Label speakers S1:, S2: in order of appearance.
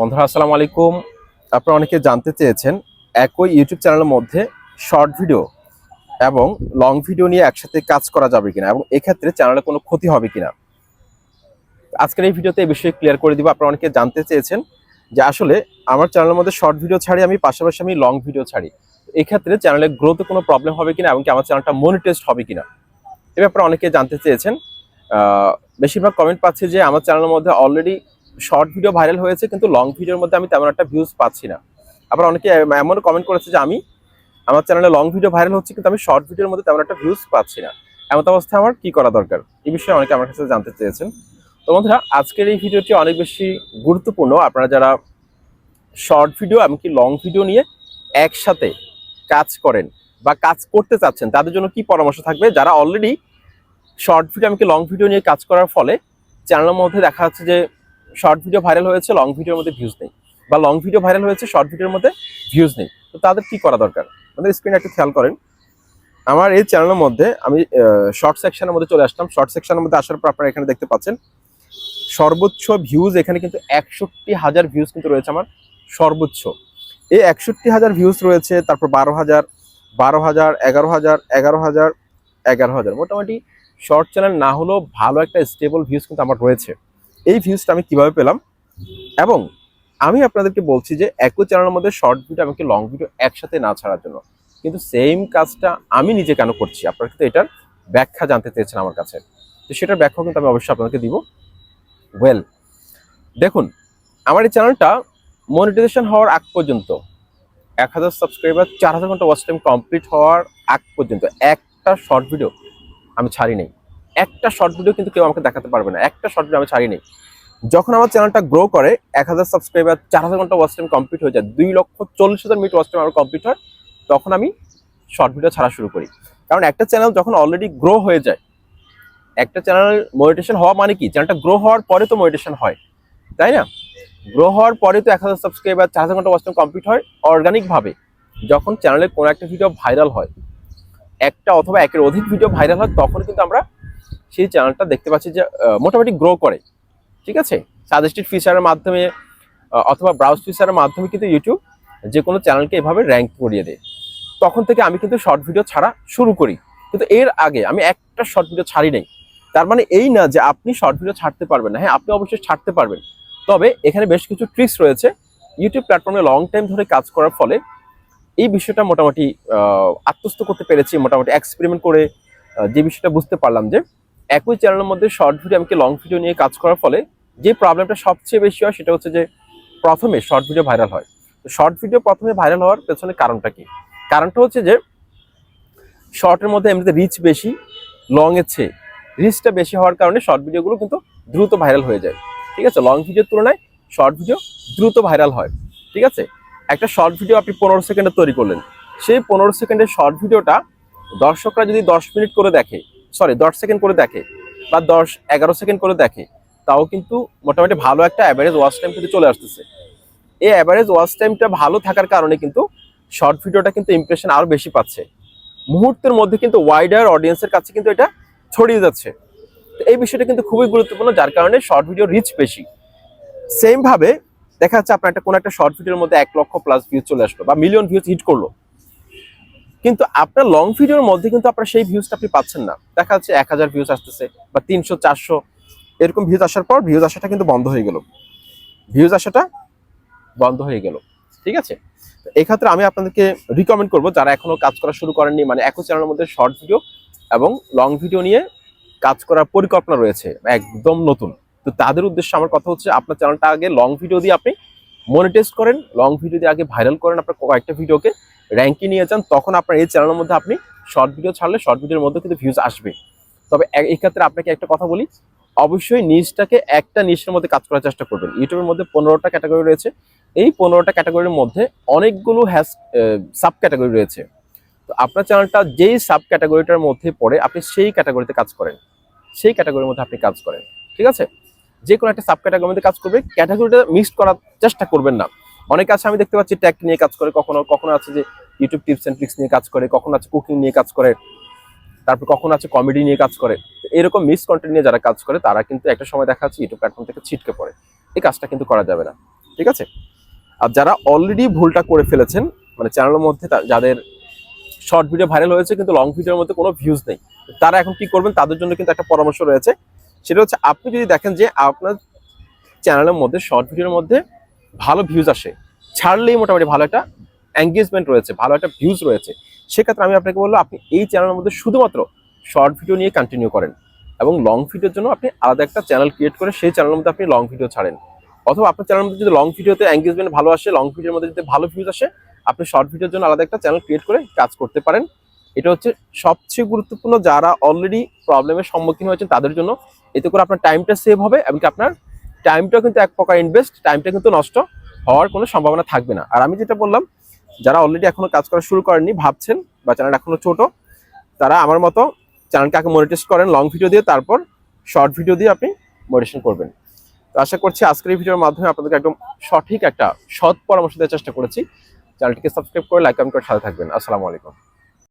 S1: বন্ধুরা, আসসালামু আলাইকুম। আপনারা অনেকে জানতে চেয়েছেন, একই ইউটিউব চ্যানেলের মধ্যে শর্ট ভিডিও এবং লং ভিডিও নিয়ে একসাথে কাজ করা যাবে কিনা এবং এক্ষেত্রে চ্যানেলে কোনো ক্ষতি হবে কিনা। আজকের এই ভিডিওতে এই বিষয়ে ক্লিয়ার করে দিব। আপনারা অনেকে জানতে চেয়েছেন যে আসলে আমার চ্যানেলের মধ্যে শর্ট ভিডিও ছাড়ি, আমি পাশাপাশি আমি লং ভিডিও ছাড়ি। এক্ষেত্রে চ্যানেলের গ্রোথে কোনো প্রবলেম হবে কিনা এবং কি আমার চ্যানেলটা মনিটাইজড হবে কিনা? এ ব্যাপারে অনেকে জানতে চেয়েছেন। বেশিরভাগ কমেন্ট পাচ্ছি যে আমার চ্যানেলের মধ্যে অলরেডি শর্ট ভিডিও ভাইরাল হয়েছে, কিন্তু লং ভিডিওর মধ্যে আমি তেমন একটা ভিউজ পাচ্ছি না। আবার অনেকে এম- এমন কমেন্ট করেছে যে আমি, আমার চ্যানেলে লং ভিডিও ভাইরাল হচ্ছে, কিন্তু আমি শর্ট ভিডিওর মধ্যে তেমন একটা ভিউজ পাচ্ছি না। এমন অবস্থায় আমার কি করা দরকার? এই বিষয়ে অনেকে আমার কাছে জানতে চেয়েছেন। তো বন্ধুরা, আজকের এই ভিডিওটি অনেক বেশি গুরুত্বপূর্ণ। আপনারা যারা শর্ট ভিডিও এমনকি লং ভিডিও নিয়ে একসাথে কাজ করেন বা কাজ করতে চাচ্ছেন, তাদের জন্য কি পরামর্শ থাকবে? যারা অলরেডি শর্ট ভিডিও এমনকি লং ভিডিও নিয়ে কাজ করার ফলে চ্যানেলের মধ্যে দেখা যাচ্ছে যে শর্ট ভিডিও ভাইরাল হয়েছে লং ভিডিওর মধ্যে ভিউজ নেই। বা লং ভিডিও ভাইরাল হয়েছে শর্ট ভিডিওর মধ্যে ভিউজ নেই। তো তাদের কি করা দরকার? আমাদের স্ক্রিনে একটু খেয়াল করেন। আমার এই চ্যানেলের মধ্যে আমি শর্ট সেকশনের মধ্যে চলে আসলাম। শর্ট সেকশনের মধ্যে আসার পর আপনারা এখানে দেখতে পাচ্ছেন, সর্বোচ্চ ভিউজ এখানে কিন্তু একষট্টি হাজার ভিউজ কিন্তু রয়েছে আমার, সর্বোচ্চ। এই একষট্টি হাজার ভিউজ রয়েছে, তারপর বারো হাজার বারো হাজার, এগারো হাজার এগারো হাজার এগারো হাজার। মোটামুটি শর্ট চ্যানেল না হলেও ভালো একটা স্টেবল ভিউজ কিন্তু আমার রয়েছে। এই ভিউজটা আমি কীভাবে পেলাম? এবং আমি আপনাদেরকে বলছি যে একই চ্যানেলের মধ্যে শর্ট ভিডিও আমাকে লং ভিডিও একসাথে না ছাড়ার জন্য। কিন্তু সেম কাজটা আমি নিজে কেন করছি? আপনারা কিন্তু এটার ব্যাখ্যা জানতে চেয়েছেন আমার কাছে। তো সেটার ব্যাখ্যা কিন্তু আমি অবশ্যই আপনাদেরকে দিব। ওয়েল দেখুন, আমার এই চ্যানেলটা মনিটাইজেশন হওয়ার আগ পর্যন্ত, এক হাজার সাবস্ক্রাইবার চার হাজার ঘণ্টা ওয়াচ টাইম কমপ্লিট হওয়ার আগ পর্যন্ত একটা শর্ট ভিডিও আমি ছাড়ি নেই একটা শর্ট ভিডিও কিন্তু কেউ আমাকে দেখাতে পারবে না। একটা শর্ট ভিডিও আমি ছাড়ি নেই যখন আমার চ্যানেলটা গ্রো করে, এক হাজার সাবস্ক্রাইবার চার হাজার ঘণ্টা ওয়াচ টাইম কমপ্লিট হয়ে যায়, দুই লক্ষ চল্লিশ হাজার মিনিট ওয়াচ টাইম আমার কমপ্লিট হয়, তখন আমি শর্ট ভিডিও ছাড়া শুরু করি। কারণ একটা চ্যানেল যখন অলরেডি গ্রো হয়ে যায়, একটা চ্যানেল মনিটেশন হওয়া মানে কি? চ্যানেলটা গ্রো হওয়ার পরে তো মনিটেশন হয়, তাই না? গ্রো হওয়ার পরে তো এক হাজার সাবস্ক্রাইবার চার হাজার ঘণ্টা ওয়াচ টাইম কমপ্লিট হয় অর্গানিকভাবে যখন চ্যানেলে কোনো একটা ভিডিও ভাইরাল হয়, একটা অথবা একের অধিক ভিডিও ভাইরাল হয়, তখন কিন্তু আমরা সেই চ্যানেলটা দেখতে পাচ্ছি যে মোটামুটি গ্রো করে, ঠিক আছে? সাজেস্টেড ফিচারের মাধ্যমে অথবা ব্রাউজ ফিচারের মাধ্যমে কিন্তু ইউটিউব যে কোনো চ্যানেলকে এভাবে র্যাঙ্ক করিয়ে দেয়। তখন থেকে আমি কিন্তু শর্ট ভিডিও ছাড়া শুরু করি। কিন্তু এর আগে আমি একটা শর্ট ভিডিও ছাড়ি নাই। তার মানে এই না যে আপনি শর্ট ভিডিও ছাড়তে পারবেন না। হ্যাঁ আপনি অবশ্যই ছাড়তে পারবেন। তবে এখানে বেশ কিছু ট্রিক্স রয়েছে। ইউটিউব প্ল্যাটফর্মে লং টাইম ধরে কাজ করার ফলে এই বিষয়টা মোটামুটি আত্মস্থ করতে পেরেছি, মোটামুটি এক্সপেরিমেন্ট করে যে বিষয়টা বুঝতে পারলাম যে একই চ্যানেলের মধ্যে শর্ট ভিডিও এমনকি লং ভিডিও নিয়ে কাজ করার ফলে যে প্রবলেমটা সবচেয়ে বেশি হয় সেটা হচ্ছে যে প্রথমে শর্ট ভিডিও ভাইরাল হয়। তো শর্ট ভিডিও প্রথমে ভাইরাল হওয়ার পেছনে কারণটা কি? কারণটা হচ্ছে যে শর্টের মধ্যে এমনিতে রিচ বেশি লং এর চেয়ে রিচটা বেশি হওয়ার কারণে শর্ট ভিডিওগুলো কিন্তু দ্রুত ভাইরাল হয়ে যায়। ঠিক আছে? লং ভিডিওর তুলনায় শর্ট ভিডিও দ্রুত ভাইরাল হয়। ঠিক আছে? একটা শর্ট ভিডিও আপনি পনেরো সেকেন্ডে তৈরি করলেন। সেই পনেরো সেকেন্ডের শর্ট ভিডিওটা দর্শকরা যদি দশ মিনিট করে দেখে সরি, দশ সেকেন্ড করে দেখে বা দশ, এগারো সেকেন্ড করে দেখে, তাও কিন্তু মোটামুটি ভালো একটা অ্যাভারেজ ওয়াচ টাইম কিন্তু চলে আসতেছে। এই অ্যাভারেজ ওয়াচ টাইমটা ভালো থাকার কারণে কিন্তু শর্ট ভিডিওটা কিন্তু ইমপ্রেশন আরও বেশি পাচ্ছে। মুহূর্তের মধ্যে কিন্তু ওয়াইডার অডিয়েন্সের কাছে কিন্তু এটা ছড়িয়ে যাচ্ছে। তো এই বিষয়টা কিন্তু খুবই গুরুত্বপূর্ণ, যার কারণে শর্ট ভিডিও রিচ বেশি। সেমভাবে দেখা যাচ্ছে আপনার একটা কোনো একটা শর্ট ভিডিওর মধ্যে এক লক্ষ প্লাস ভিউজ চলে আসলো বা মিলিয়ন ভিউজ হিট করল। কিন্তু আপনার লং ভিডিওর মধ্যে কিন্তু আপনার সেই ভিউজটা আপনি পাচ্ছেন না। দেখা যাচ্ছে এক হাজার ভিউজ আসতেছে বা তিনশো, চারশো, এরকম ভিউজ আসার পর ভিউজ আসাটা কিন্তু বন্ধ হয়ে গেল। ভিউজ আসাটা বন্ধ হয়ে গেল, ঠিক আছে? তো এই ক্ষেত্রে আমি আপনাদেরকে রিকমেন্ড করব, যারা এখনও কাজ করা শুরু করেননি মানে একই চ্যানেলের মধ্যে শর্ট ভিডিও এবং লং ভিডিও নিয়ে কাজ করার পরিকল্পনা রয়েছে, একদম নতুন। তো তাদের উদ্দেশ্যে আমার কথা হচ্ছে, আপনার চ্যানেলটা আগে লং ভিডিও দিয়ে আপনি মনিটাইজ করেন লং ভিডিও দিয়ে আগে ভাইরাল করেন আপনার কয়েকটা ভিডিওকে র্যাঙ্কে নিয়ে যান, তখন আপনার এই চ্যানেলের মধ্যে আপনি শর্ট ভিডিও ছাড়লে শর্ট ভিডিওর মধ্যে কিন্তু ভিউজ আসবে। তবে এ- এই ক্ষেত্রে আপনাকে একটা কথা বলি, অবশ্যই নিচটাকে একটা নিচের মধ্যে কাজ করার চেষ্টা করবেন। ইউটিউবের মধ্যে পনেরোটা ক্যাটাগরি রয়েছে। এই পনেরোটা ক্যাটাগরির মধ্যে অনেকগুলো হ্যাশ সাব ক্যাটাগরি রয়েছে। তো আপনার চ্যানেলটা যেই সাব ক্যাটাগরিটার মধ্যে পড়ে, আপনি সেই ক্যাটাগরিতে কাজ করেন। সেই ক্যাটাগরির মধ্যে আপনি কাজ করেন। ঠিক আছে? যে কোনো একটা সাব ক্যাটাগরির মধ্যে কাজ করবে ক্যাটাগরিটা মিক্সড করার চেষ্টা করবেন না। অনেক আছে, আমি দেখতে পাচ্ছি ট্যাগ নিয়ে কাজ করে, কখনো কখনো আছে যে ইউটিউব টিপস অ্যান্ড ট্রিক্স নিয়ে কাজ করে, কখনো আছে কুকিং নিয়ে কাজ করে, তারপর কখনো আছে কমেডি নিয়ে কাজ করে। এরকম মিস কন্টেন্ট নিয়ে যারা কাজ করে, তারা কিন্তু একটা সময় দেখা যাচ্ছে ইউটিউব প্ল্যাটফর্ম থেকে ছিটকে পড়ে। এই কাজটা কিন্তু করা যাবে না। ঠিক আছে? আর যারা অলরেডি ভুলটা করে ফেলেছেন মানে চ্যানেলের মধ্যে যাদের শর্ট ভিডিও ভাইরাল হয়েছে, কিন্তু লং ভিডিওর মধ্যে কোনো ভিউজ নেই, তারা এখন কি করবেন? তাদের জন্য কিন্তু একটা পরামর্শ রয়েছে। সেটা হচ্ছে আপনি যদি দেখেন যে আপনার চ্যানেলের মধ্যে শর্ট ভিডিওর মধ্যে ভালো ভিউজ আসে, ছাড়লেই মোটামুটি ভালো একটা এঙ্গেজমেন্ট রয়েছে, ভালো একটা ভিউজ রয়েছে, সেক্ষেত্রে আমি আপনাকে বলব, আপনি এই চ্যানেলের মধ্যে শুধুমাত্র শর্ট ভিডিও নিয়ে কন্টিনিউ করেন এবং লং ভিডিওর জন্য আপনি আলাদা একটা চ্যানেল ক্রিয়েট করে সেই চ্যানেলের মধ্যে আপনি লং ভিডিও ছাড়েন। অথবা আপনার চ্যানেলের মধ্যে যদি লং ভিডিওতে এঙ্গেজমেন্ট ভালো আসে লং ভিডিওর মধ্যে যদি ভালো ভিউজ আসে, আপনি শর্ট ভিডিওর জন্য আলাদা একটা চ্যানেল ক্রিয়েট করে কাজ করতে পারেন। এটা হচ্ছে সবচেয়ে গুরুত্বপূর্ণ যারা অলরেডি প্রবলেমের সম্মুখীন হয়েছেন তাদের জন্য। এতে করে আপনার টাইমটা সেভ হবে এমনকি আপনার টাইমটাও কিন্তু এক প্রকার ইনভেস্ট টাইমটা কিন্তু নষ্ট হওয়ার কোনো সম্ভাবনা থাকবে না। আর আমি যেটা বললাম, যারা অলরেডি এখনও কাজ করা শুরু করেননি, ভাবছেন বা চ্যানেল এখনও ছোট, তারা আমার মতো চ্যানেলকে আগে মনিটাইজ করেন লং ভিডিও দিয়ে তারপর শর্ট ভিডিও দিয়ে আপনি মনিটেশন করবেন। তো আশা করছি আজকের এই ভিডিওর মাধ্যমে আপনাদেরকে একদম সঠিক একটা সৎ পরামর্শ দেওয়ার চেষ্টা করেছি। চ্যানেলটিকে সাবস্ক্রাইব করে লাইক কমেন্ট করে সাথে থাকবেন। আসসালামু আলাইকুম।